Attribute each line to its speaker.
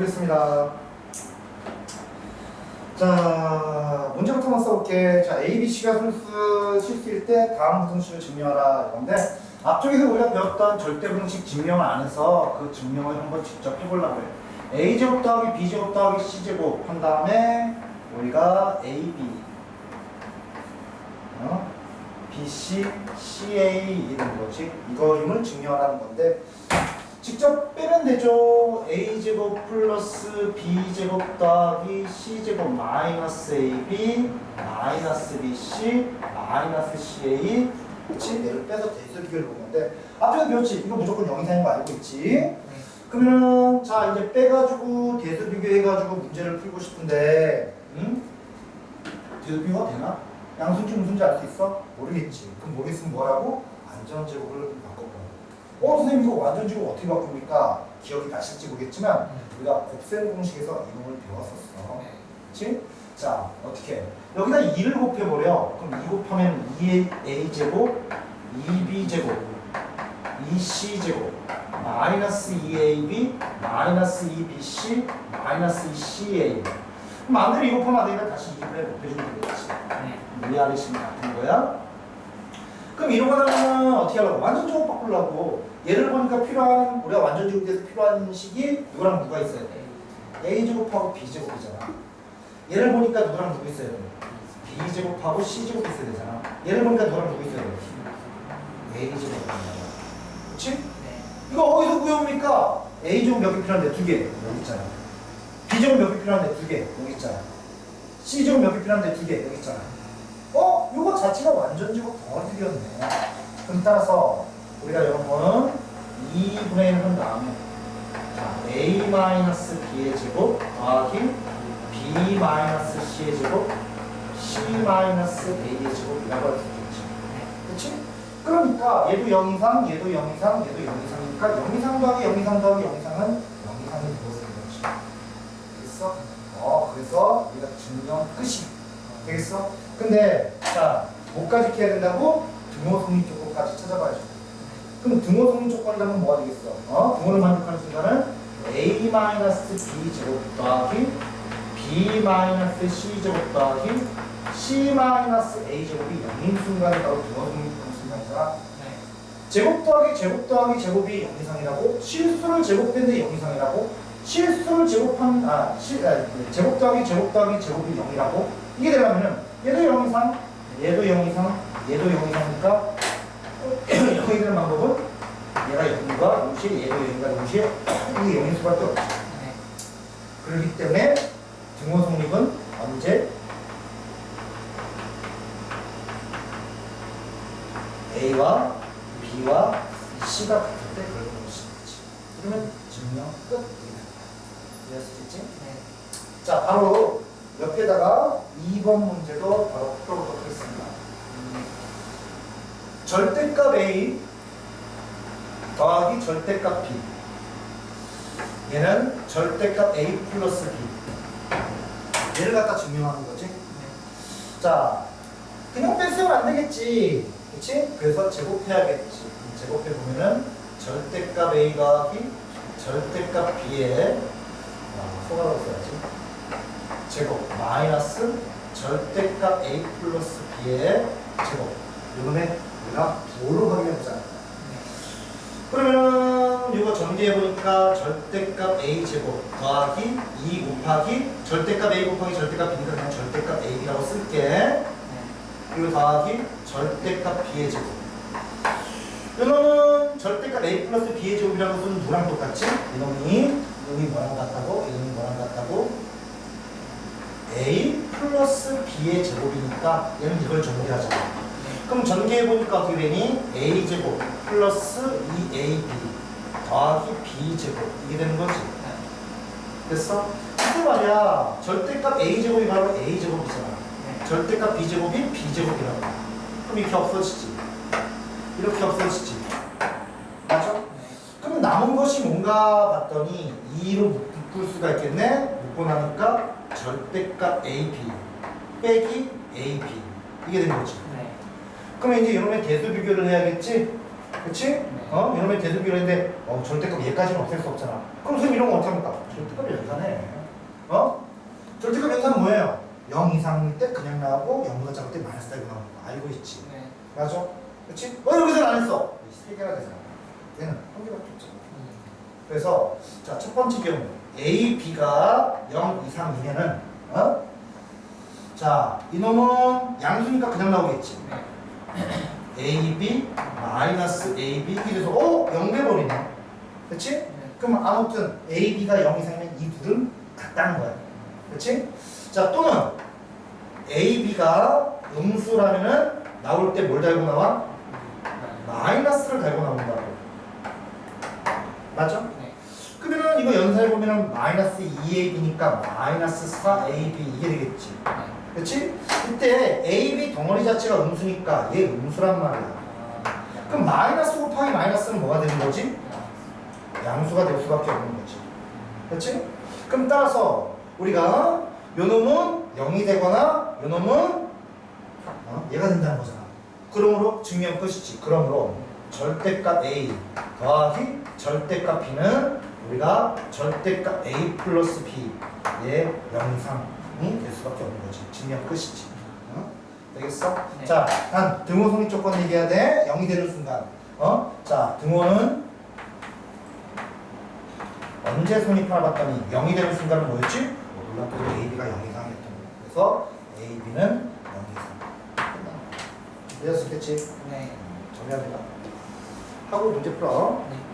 Speaker 1: 보겠습니다. 자, 문제부터 한번 써볼게. 자, A, B, C가 순수 실수일 때 다음 부등식을 증명하라. 이건데, 앞쪽에서 우리가 배웠던 절대 부등식 증명 안에서 그 증명을 한번 직접 해보려고 해요. A제곱 더하기 B제곱 더하기 C제곱 한 다음에 우리가 A, B, 어? B, C, CA 이런 거지. 이거임을 증명하라는 건데, 직접 빼면 되죠. a제곱 플러스 b제곱 더하기 c제곱 마이너스 ab 마이너스 bc 마이너스 ca 그치? 얘를 빼서 대수 비교를 본 건데 앞에서 배웠지? 이거 무조건 영이상인 거 알고 있지? 그러면 자 이제 빼가지고 대수 비교해가지고 문제를 풀고 싶은데 응? 대수 비교가 되나? 양수인지 무슨지 알 수 있어? 모르겠지. 그럼 모르겠으면 뭐라고? 안전제곱을 바꿔봐. 어 선생님 이거 완전 지금 어떻게 바꿉니까? 기억이 나실지 모르겠지만 우리가 곱셈 공식에서 이놈을 배웠었어. 그렇지? 자 어떻게? 여기다 2를 곱해버려. 그럼 2 곱하면 2a 제곱, 2b 제곱, 2c 제곱, 마이너스 2ab, 마이너스 2bc, 마이너스 2ca. 그럼 마음대로 2 곱하면 안 되니까 다시 2분의 곱해주면 되겠지. 위아래 심 같은 거야. 그럼 이런 거는 어떻게 하려고? 완전 제곱 바꾸려고. 얘를 보니까 필요한 우리가 완전 제곱에서 필요한 식이 누구랑 누가 있어야 돼? a 제곱하고 b 제곱이잖아. 얘를 보니까 누구랑 누구 있어야 돼? b 제곱하고 c 제곱 있어야 되잖아. 얘를 보니까 누구랑 누구 있어야 돼? a 제곱이잖아. 그렇지? 이거 어디서 구해옵니까? a 제곱 몇개 필요한데 두 개. 여기 있잖아. b 제곱 몇 개 필요한데 두 개. 여기 있잖아. c 제곱 몇 개 필요한데 두 개. 여기 있잖아. 어? 이거 자체가 완전 제곱 덩어리들이었네. 그럼 따라서 우리가 여러분 2분의 1한 다음에 자, a-b의 제곱 더하기 b-c의 제곱 c-a의 제곱이라고 할 수 있겠지. 그렇지? 그러니까 얘도 0 이상, 얘도 0 이상, 얘도 0 이상이니까 0 이상 더하기 0 이상 더하기 0 이상은 0 이상이 되어서 되겠지. 되겠어? 어, 그래서 우리가 증명 끝이 되겠어? 근데 자 뭐까지 해야 된다고? 등호 성립 조건까지 찾아봐야죠. 그럼 등호 성립 조건이라면 뭐가 되겠어? 어? 등호를 만족하는 순간은 a b 제곱 더하기 b c 제곱 더하기 c a 제곱이 0인 순간이 바로 등호 성립하는 순간이잖아. 제곱 더하기 제곱 더하기 제곱이 0 이상이라고 실수를 제곱했는데 0 이상이라고 실수를 제곱한 아, 시, 아 제곱 더하기 제곱 더하기 제곱이 0이라고 이게 되려면은 얘도 0 이상 얘도 0 이상 얘도 0 이상이니까 0이 되는 방법은 얘가 0과 동시에 얘도 0과 동시에 이게 0일 수밖에 없지 그렇기 때문에 등호 성립은 언제 A와 B와 C가 같을 때수 있지. 그러면 증명 끝. 되는 거야. 이해하시겠지? 자, 바로 옆에다가 2번 문제도 바로 풀어보도록 하겠습니다. 음, 절대값 A 더하기 절대값 B. 얘는 절대값 A 플러스 B. 얘를 갖다 증명하는 거지. 자, 그냥 뺐으면 안 되겠지. 그치? 그래서 제곱해야겠지. 그럼 제곱해 보면은 절대값 A 더하기 절대값 아, 소가로 써야지. 제곱 마이너스 절대값 A 플러스 B의 제곱. 이번에 우리가 부호로 확인해보자. 그러면은 이거 전개해 보니까 절대값 A 제곱 더하기 2 곱하기 절대값 A 곱하기 절대값 B니까 그냥 절대값 AB라고 쓸게. 그리고 더하기 절대값 B의 제곱. 이놈은 절대값 A 플러스 B의 제곱이라는 것은 누구랑 똑같지? 이놈이 이놈이 뭐랑 같다고? 이놈이 뭐랑 같다고? A 플러스 B의 제곱이니까 얘는 이걸 전개하잖아. 그럼 전개해보니까 어떻게 되니? A 제곱 플러스 2AB 더하기 B 제곱 이게 되는 거지. 됐어? 근데 말이야 절대값 A 제곱이 바로 A 제곱이잖아. 절대값 B 제곱이 B 제곱이라고. 그럼 이렇게 없어지지. 이렇게 없어지지. 맞죠? 그럼 남은 것이 뭔가 봤더니 2로 묶을 수가 있겠네? 묶고 나니까 절대값 AP 빼기 AP 이게 되는 거지. 네. 그러면 이제 이놈의 대수 비교를 해야겠지? 그치? 네. 어? 이놈의 대수 비교를 했는데 어, 절대값 얘까지는 없앨 수 없잖아. 그럼 선생님 이런 거 어떻게 합니까? 절대값 연산해. 어? 절대값 연산은 뭐예요? 0 이상일 때 그냥 나오고 0보다 작을 때 마이너스 달고 나오는 거 알고 있지?
Speaker 2: 네.
Speaker 1: 맞아? 그치? 어, 왜 여기서 안 했어? 세 개가 되잖아. 얘는 한 개밖에 없잖아. 음. 그래서 자 첫 번째 경우 A, B가 0 이상이면은 어? 자 이놈은 양수니까 그냥 나오겠지
Speaker 2: 네.
Speaker 1: A, B 마이너스 A, B 이래서 어? 0 돼버리네 그렇지?
Speaker 2: 네.
Speaker 1: 그럼 아무튼 A, B가 0 이상이면 이 둘은 같다는 거야 그렇지? 자 또는 A, B가 음수라면은 나올 때 뭘 달고 나와? 마이너스를 달고 나온다고 맞죠? 이거 연산해 보면은 마이너스 2ab니까 마이너스 4ab 이게 되겠지. 그렇지? 그때 ab 덩어리 자체가 음수니까 얘 음수란 말이야. 그럼 마이너스 곱하기 마이너스는 뭐가 되는 거지? 양수가 될 수밖에 없는 거지. 그렇지? 그럼 따라서 우리가 요 놈은 0이 되거나 요 놈은 어? 얘가 된다는 거잖아. 그러므로 증명 끝이지. 그러므로 절대값 A 더하기 절대값 B는 우리가 절대값 A 플러스 B의 영상이 될 수밖에 없는 거지. 증명 끝이지. 어? 되겠어?
Speaker 2: 네.
Speaker 1: 자, 단 등호 성립 조건 얘기해야 돼. 0이 되는 순간. 어? 자, 등호는 언제 성립하나 봤더니 0이 되는 순간은 뭐였지? 놀랍게도 AB가 0 이상이었던 거야. 그래서 AB는 0 이상. 끝나. 이해했겠지?
Speaker 2: 네.
Speaker 1: 정리합니다. 하고 문제 풀어.
Speaker 2: 네.